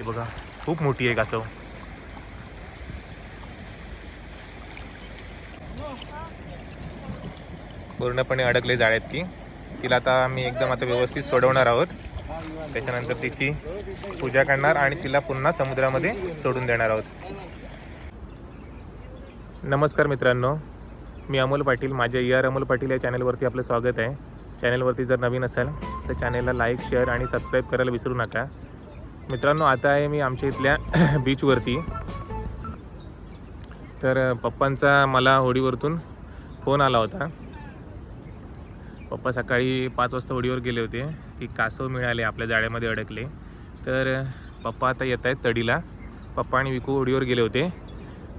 हे बघा खूप मोठी आहे कासव पूर्णपणे अडकले जाळ्यात ती. तिला आता आम्ही एकदम आता व्यवस्थित सोडवणार आहोत. त्याच्यानंतर तिची पूजा करणार आणि तिला पुन्हा समुद्रामध्ये सोडून देणार आहोत. नमस्कार मित्रांनो. मी अमोल पाटील माझ्या ई आर अमोल पाटील या चॅनलवरती आपलं स्वागत आहे. चॅनलवरती जर नवीन असाल तर चॅनलला लाईक शेअर आणि सबस्क्राईब करायला विसरू नका. मित्रांनो आता आहे मी आमच्या इथल्या बीचवरती तर पप्पांचा मला होडीवरतून फोन आला होता. पप्पा सकाळी पाच वाजता होडीवर गेले होते की कासव मिळाले आपल्या जाळ्यामध्ये अडकले. तर पप्पा आता येत आहेत तडीला. पप्पा आणि विकू होडीवर गेले होते.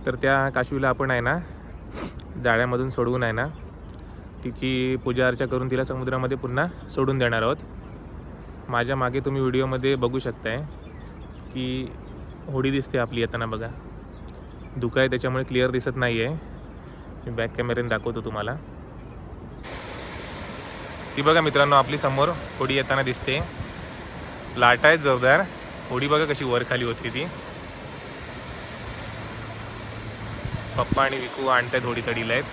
तर त्या काशवीला आपण आहे ना जाळ्यामधून सोडवून आहे ना तिची पूजा अर्चा करून तिला समुद्रामध्ये पुन्हा सोडून देणार आहोत. माझ्या मागे तुम्ही व्हिडिओमध्ये बघू शकताय. की होडी दिसते आपली येताना बघा. धुका आहे त्याच्यामुळे क्लिअर दिसत नाही आहे मी बॅक कॅमेऱ्याने दाखवतो तुम्हाला. ती बघा मित्रांनो आपली समोर होडी येताना दिसते. लाटा आहेत जोरदार. होडी बघा कशी वर खाली होती ती. पप्पा आणि विकू आणतायत होडी तडीला आहेत.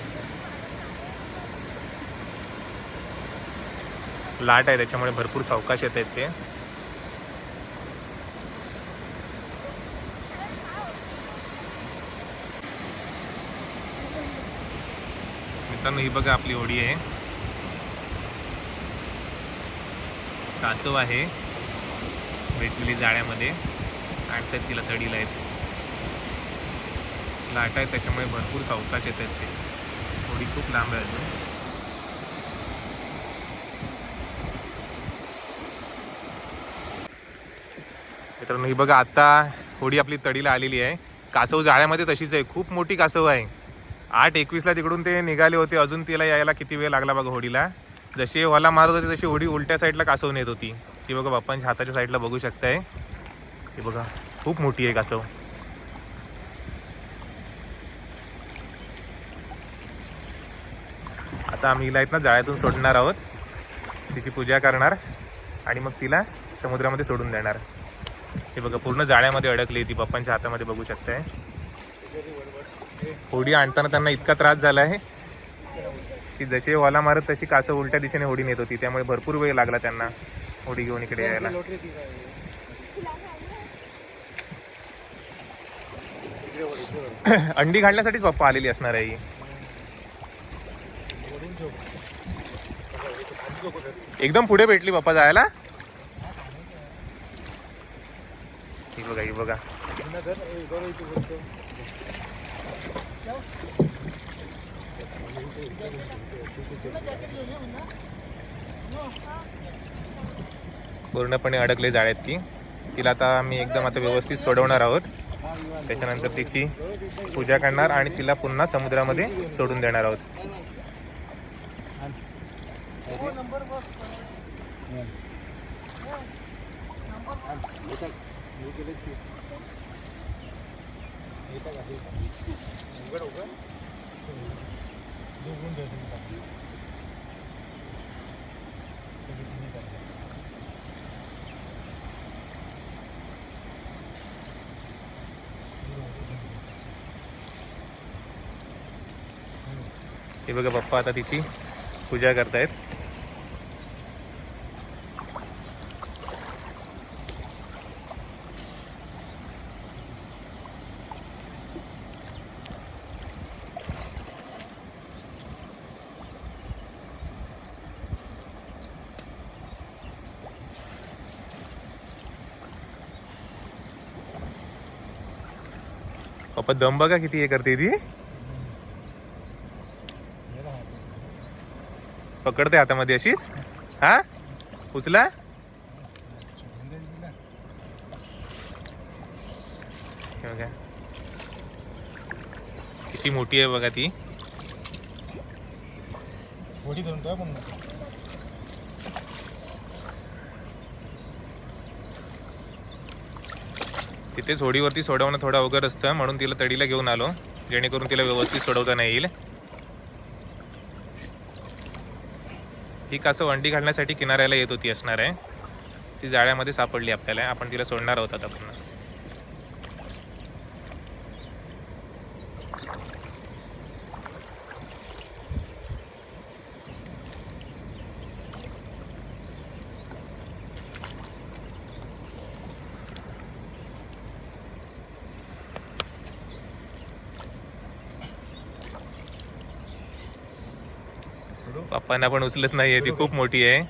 लाट आहे त्याच्यामुळे भरपूर सावकाश येत आहेत ते. मित्रांनो ही बघा आपली होडी आहे. कासव आहे. भेटलेली जाळ्यामध्ये. आणतात तिला तडीला आहेत लाट आहेत त्याच्यामुळे भरपूर सावकाश येत आहेत ते. होडी खूप लांब आहे अजून. मित्रांनो ही बघा आता होडी आपली तडीला आलेली आहे. कासव जाळ्यामध्ये तशीच आहे. खूप मोठी कासव आहे. आठ एकवीसला तिकडून ते निघाले होते. अजून तिला यायला किती वेळ लागला बघा होडीला. जशी होला मारत होती तशी होडी उलट्या साईडला कासव नेत होती. ती बघा बाप्पांच्या हाताच्या साईडला बघू शकताय. ती बघा खूप मोठी आहे कासव. आता आम्ही हिला इथनं ना जाळ्यातून सोडणार आहोत. तिची पूजा करणार आणि मग तिला समुद्रामध्ये सोडून देणार. हे बघा पूर्ण जाळ्यामध्ये अडकली ती. पप्पांच्या हातामध्ये बघू शकताय. होडी आणताना त्यांना इतका त्रास झाला आहे की जसे वाला मारत तशी कासं उलट्या दिशेने होडी नेत होती. त्यामुळे भरपूर वेळ लागला त्यांना होडी घेऊन इकडे यायला. अंडी घालण्यासाठीच पप्पा आलेली असणार आहे ही. एकदम पुढे भेटली पप्पा जायला. ही बघा ही बघा. पूर्णपणे अडकले जाळ्यात ती. तिला आता आम्ही एकदम आता व्यवस्थित सोडवणार आहोत. त्याच्यानंतर तिची पूजा करणार आणि तिला पुन्हा समुद्रामध्ये सोडून देणार आहोत. हे बघा पप्पा आता तिची पूजा करतायत. पप्पा दम बघा किती हे करते ती. पकडते हातामध्ये अशीच. हा? उचला. बघा. किती मोठी आहे बघा ती. तिथे सोडीवरती सोडवणं थोडं अवघड असतं म्हणून तिला तडीला घेऊन आलो. जेणेकरून तिला व्यवस्थित सोडवता नाही येईल. ही कासव वंडी घालण्यासाठी किनाऱ्याला येत होती असणार आहे. ती जाळ्यामध्ये सापडली आपल्याला. आपण तिला सोडणार आहोत आता पुन्हा. पप्पांना पण उचलत नाहीये ती खूप मोठी आहे.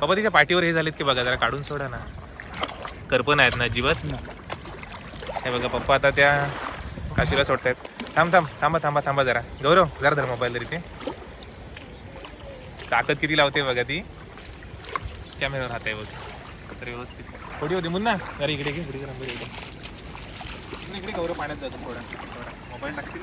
बाबा तिच्या पाठीवर हे झालेत की बघा जरा काढून सोडा ना. करपण आहेत ना अजिबात. हे बघा पप्पा आता त्या काशीला सोडतायत. थांब थांब थांबा थांबा थांबा जरा. गौरव जरा धर मोबाईल तरी ते ताकद किती लावते बघा ती. कॅमेरा राहत आहे बघ. तर व्यवस्थित. थोडी होती मुन्ना. जरा इकडे घे इकडे इकडे इकडे इकडे गौरव पाण्यात जातो थोडा. थोडा. मोबाईल टाकतील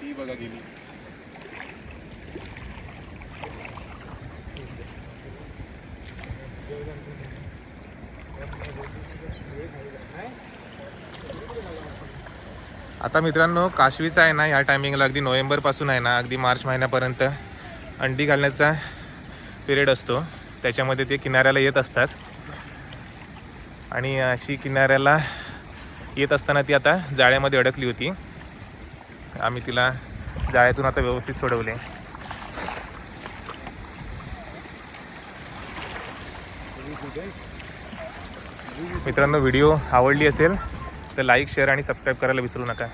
ती बघा गेली. आता मित्रांनो काशवीचा आहे ना ह्या टायमिंगला अगदी नोव्हेंबरपासून आहे ना अगदी मार्च महिन्यापर्यंत अंडी घालण्याचा पिरियड असतो. त्याच्यामध्ये ते किनाऱ्याला येत असतात. आणि अशी किनाऱ्याला येत असताना ती आता जाळ्यामध्ये अडकली होती. आम्ही तिला जाळ्यातून आता व्यवस्थित सोडवले. मित्रांनो व्हिडिओ आवडली असेल तर लाईक शेअर आणि सबस्क्राईब करायला विसरू नका.